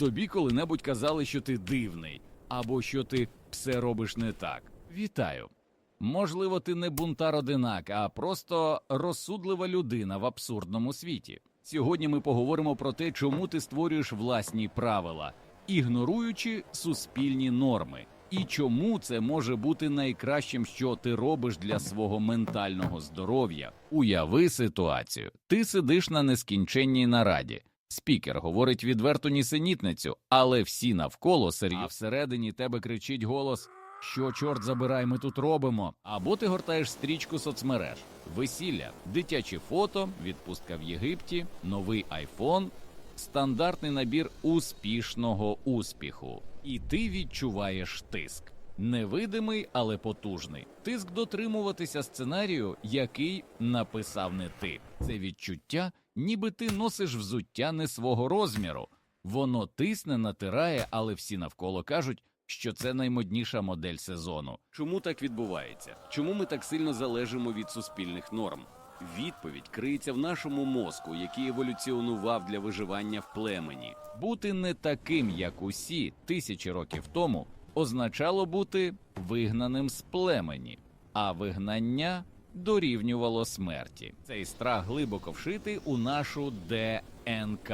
Тобі коли-небудь казали, що ти дивний, або що ти все робиш не так. Вітаю. Можливо, ти не бунтар одинак, а просто розсудлива людина в абсурдному світі. Сьогодні ми поговоримо про те, чому ти створюєш власні правила, ігноруючи суспільні норми, і чому це може бути найкращим, що ти робиш для свого ментального здоров'я. Уяви ситуацію: ти сидиш на нескінченній нараді. Спікер говорить відверту нісенітницю, але всі навколо серйозно. А всередині тебе кричить голос. Що, чорт забирай, ми тут робимо? Або ти гортаєш стрічку соцмереж, весілля, дитячі фото, відпустка в Єгипті, новий айфон, стандартний набір успішного успіху. І ти відчуваєш тиск. Невидимий, але потужний. Тиск дотримуватися сценарію, який написав не ти. Це відчуття, ніби ти носиш взуття не свого розміру. Воно тисне, натирає, але всі навколо кажуть, що це наймодніша модель сезону. Чому так відбувається? Чому ми так сильно залежимо від суспільних норм? Відповідь криється в нашому мозку, який еволюціонував для виживання в племені. Бути не таким, як усі тисячі років тому, означало бути вигнаним з племені, а вигнання дорівнювало смерті. Цей страх глибоко вшитий у нашу ДНК,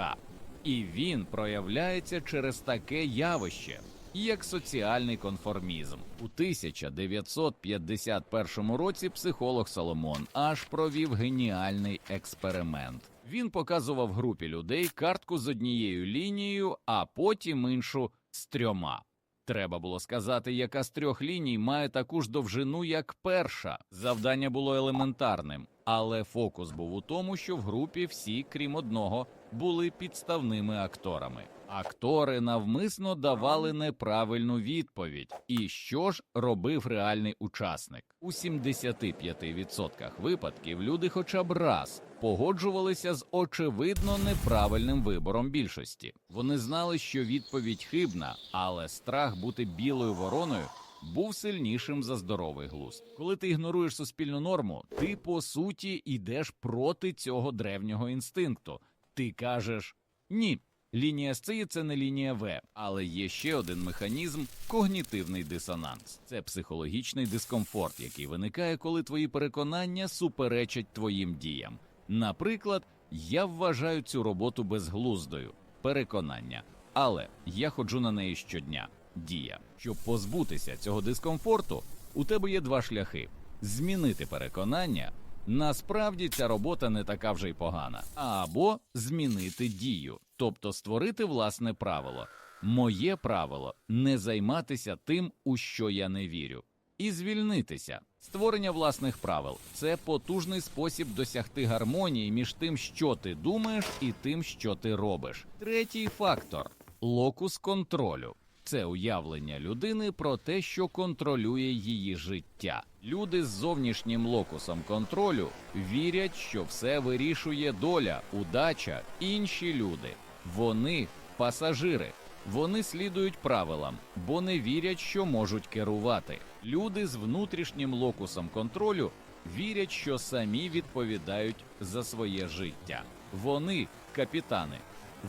і він проявляється через таке явище. Як соціальний конформізм у 1951 році психолог Соломон аж провів геніальний експеримент. Він показував групі людей картку з однією лінією, а потім іншу з трьома. Треба було сказати, яка з трьох ліній має таку ж довжину, як перша. Завдання було елементарним, але фокус був у тому, що в групі всі, крім одного, були підставними акторами. Актори навмисно давали неправильну відповідь. І що ж робив реальний учасник? У 75% випадків люди хоча б раз погоджувалися з очевидно неправильним вибором більшості. Вони знали, що відповідь хибна, але страх бути білою вороною був сильнішим за здоровий глузд. Коли ти ігноруєш суспільну норму, ти по суті йдеш проти цього древнього інстинкту. Ти кажеш ні. Лінія С це не лінія В, але є ще один механізм когнітивний дисонанс. Це психологічний дискомфорт, який виникає, коли твої переконання суперечать твоїм діям. Наприклад, я вважаю цю роботу безглуздою переконання, але я ходжу на неї щодня. Дія. Щоб позбутися цього дискомфорту, у тебе є два шляхи: змінити переконання. Насправді ця робота не така вже й погана, або змінити дію, тобто створити власне правило. Моє правило не займатися тим, у що я не вірю, і звільнитися. Створення власних правил це потужний спосіб досягти гармонії між тим, що ти думаєш, і тим, що ти робиш. Третій фактор локус контролю. Це уявлення людини про те, що контролює її життя. Люди з зовнішнім локусом контролю вірять, що все вирішує доля, удача, інші люди. Вони пасажири. Вони слідують правилам, бо не вірять, що можуть керувати. Люди з внутрішнім локусом контролю вірять, що самі відповідають за своє життя. Вони капітани.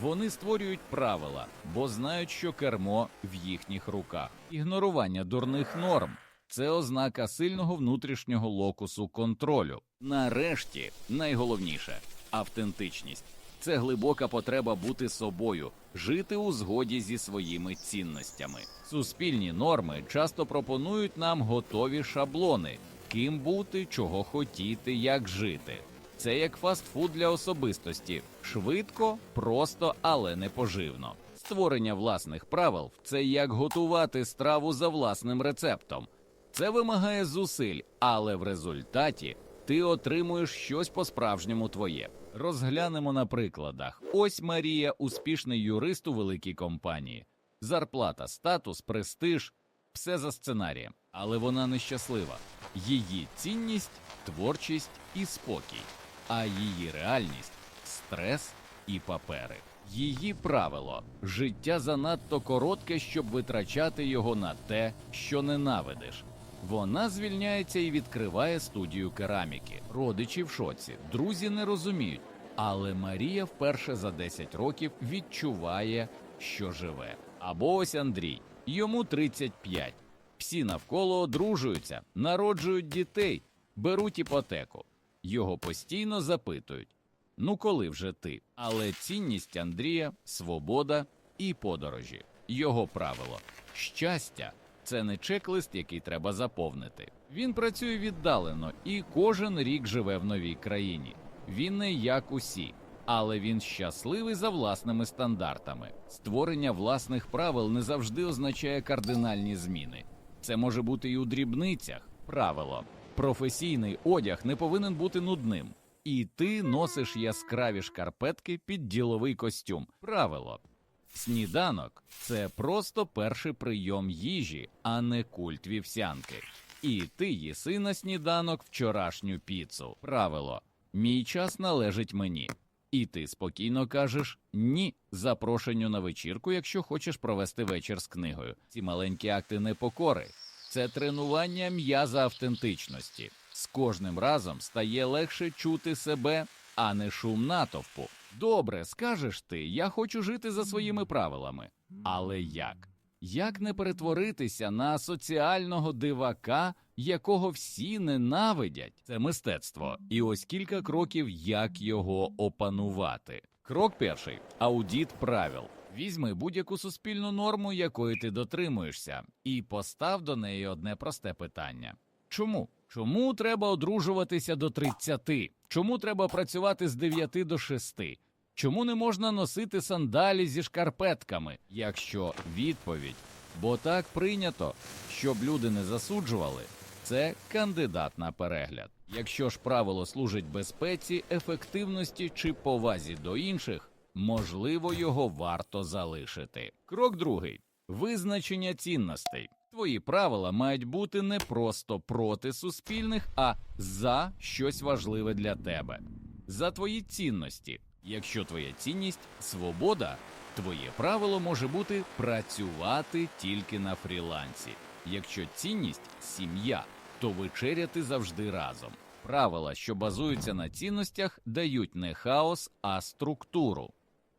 Вони створюють правила, бо знають, що кермо в їхніх руках. Ігнорування дурних норм це ознака сильного внутрішнього локусу контролю. Нарешті, найголовніше автентичність. Це глибока потреба бути собою, жити у згоді зі своїми цінностями. Суспільні норми часто пропонують нам готові шаблони, ким бути, чого хотіти, як жити. Це як фастфуд для особистості швидко, просто, але не поживно. Створення власних правил це як готувати страву за власним рецептом. Це вимагає зусиль, але в результаті ти отримуєш щось по-справжньому твоє. Розглянемо на прикладах. Ось Марія, успішний юрист у великій компанії. Зарплата, статус, престиж все за сценарієм, але вона нещаслива. Її цінність творчість і спокій, а її реальність стрес і папери. Її правило життя занадто коротке, щоб витрачати його на те, що ненавидиш. Вона звільняється і відкриває студію кераміки. Родичі в шоці, друзі не розуміють. Але Марія вперше за 10 років відчуває що живе. Або ось Андрій, йому 35. Всі навколо одружуються, народжують дітей, беруть іпотеку. Його постійно запитують: ну коли вже ти? Але цінність Андрія свобода і подорожі. Його правило щастя це не чек-лист, який треба заповнити. Він працює віддалено і кожен рік живе в новій країні. Він не як усі, але він щасливий за власними стандартами. Створення власних правил не завжди означає кардинальні зміни. Це може бути і у дрібницях. Правило. Професійний одяг не повинен бути нудним. І ти носиш яскраві шкарпетки під діловий костюм. Правило. Сніданок це просто перший прийом їжі, а не культ вівсянки. І ти їси на сніданок вчорашню піцу. Правило: мій час належить мені. І ти спокійно кажеш ні запрошенню на вечірку, якщо хочеш провести вечір з книгою. Ці маленькі акти непокори це тренування м'яза автентичності. З кожним разом стає легше чути себе, а не шум натовпу. Добре, скажеш ти, я хочу жити за своїми правилами. Але як? Як не перетворитися на соціального дивака, якого всі ненавидять? Це мистецтво. І ось кілька кроків, як його опанувати. Крок перший аудіт правил. Візьми будь-яку суспільну норму, якої ти дотримуєшся, і постав до неї одне просте питання: чому? Чому треба одружуватися до 30? Чому треба працювати з 9 до 6? Чому не можна носити сандалі зі шкарпетками? Якщо відповідь, бо так прийнято, щоб люди не засуджували, це кандидат на перегляд. Якщо ж правило служить безпеці, ефективності чи повазі до інших, можливо, його варто залишити. Крок другий визначення цінностей. Твої правила мають бути не просто проти суспільних, а за щось важливе для тебе, за твої цінності. Якщо твоя цінність свобода, твоє правило може бути працювати тільки на фрілансі. Якщо цінність сім'я, то вечеряти завжди разом. Правила, що базуються на цінностях, дають не хаос, а структуру.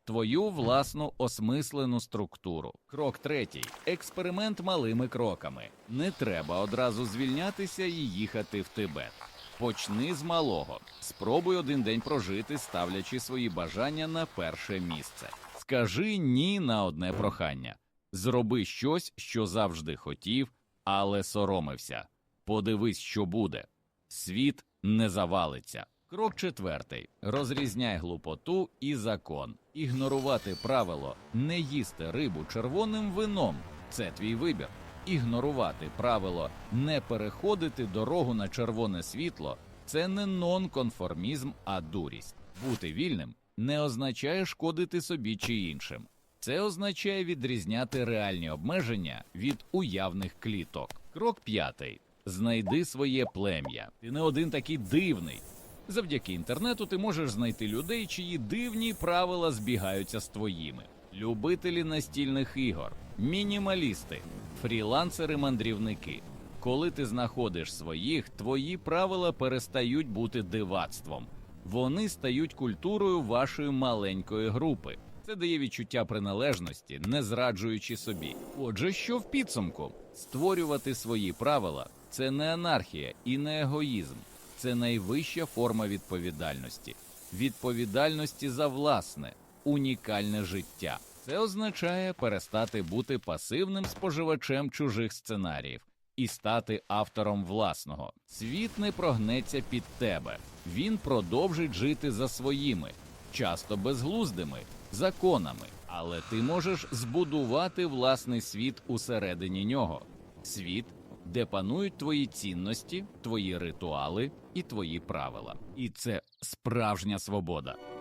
Твою власну осмислену структуру. Крок третій. Експеримент малими кроками. Не треба одразу звільнятися і їхати в Тибет. Почни з малого. Спробуй один день прожити, ставлячи свої бажання на перше місце. Скажи ні на одне прохання. Зроби щось, що завжди хотів, але соромився. Подивись, що буде. Світ не завалиться. Крок четвертий: розрізняй глупоту і закон. Ігнорувати правило не їсти рибу червоним вином це твій вибір. Ігнорувати правило не переходити дорогу на червоне світло це не нонконформізм, а дурість. Бути вільним не означає шкодити собі чи іншим. Це означає відрізняти реальні обмеження від уявних кліток. Крок п'ятий: знайди своє плем'я. Ти не один такий дивний. Завдяки інтернету ти можеш знайти людей, чиї дивні правила збігаються з твоїми. Любителі настільних ігор, мінімалісти, фрілансери-мандрівники. Коли ти знаходиш своїх, твої правила перестають бути дивацтвом. Вони стають культурою вашої маленької групи. Це дає відчуття приналежності, не зраджуючи собі. Отже, що в підсумку? Створювати свої правила це не анархія і не егоїзм, це найвища форма відповідальності, відповідальності за власне, унікальне життя. Це означає перестати бути пасивним споживачем чужих сценаріїв і стати автором власного. Світ не прогнеться під тебе, він продовжить жити за своїми, часто безглуздими законами, але ти можеш збудувати власний світ усередині нього. Світ, де панують твої цінності, твої ритуали і твої правила. І це справжня свобода.